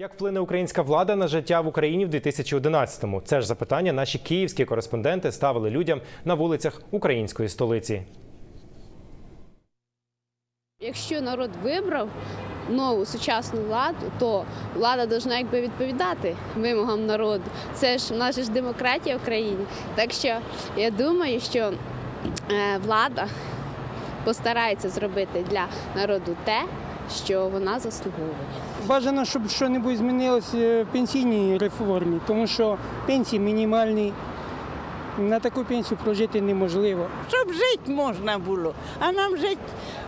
Як вплине українська влада на життя в Україні в 2011-му? Це ж запитання наші київські кореспонденти ставили людям на вулицях української столиці. Якщо народ вибрав нову сучасну владу, то влада повинна якби відповідати вимогам народу. Це ж в ж демократія в країні. Так що я думаю, що е, влада постарається зробити для народу те, що вона заслуговує. Бажано, щоб щось змінилося в пенсійній реформі, тому що пенсії мінімальні. На таку пенсію прожити неможливо. Щоб жити можна було, а нам жити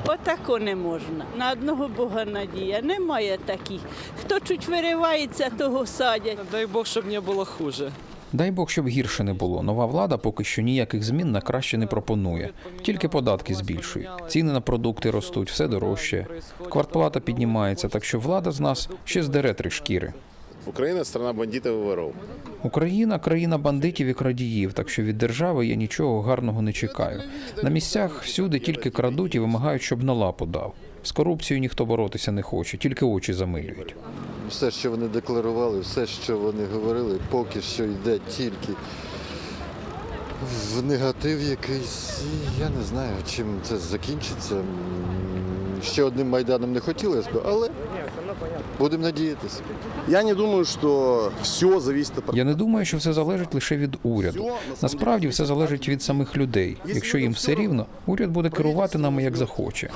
отако не можна. На одного Бога надія. Немає таких. Хто чуть виривається, того садять. Дай Бог, щоб не було хуже. Дай Бог, щоб гірше не було. Нова влада поки що ніяких змін на краще не пропонує. Тільки податки збільшують. Ціни на продукти ростуть, все дорожче. Квартплата піднімається, так що влада з нас ще здере три шкіри. Украина – страна бандитов и воров. Україна країна бандитів і крадіїв, так що від держави я нічого гарного не чекаю. На місцях всюди тільки крадуть і вимагають, щоб на лапу дав. З корупцією ніхто боротися не хоче, тільки очі замилюють. Все, що вони декларували, все, що вони говорили, поки що йде тільки в негатив якийсь. І я не знаю, чим це закінчиться. Ще одним майданом не хотілося б, але будемо надіятися. Я не думаю, что все зависит от Я не думаю, що все залежить лише від уряду. Насправді все залежить від самих людей. Якщо їм все рівно, уряд буде керувати нами як захоче.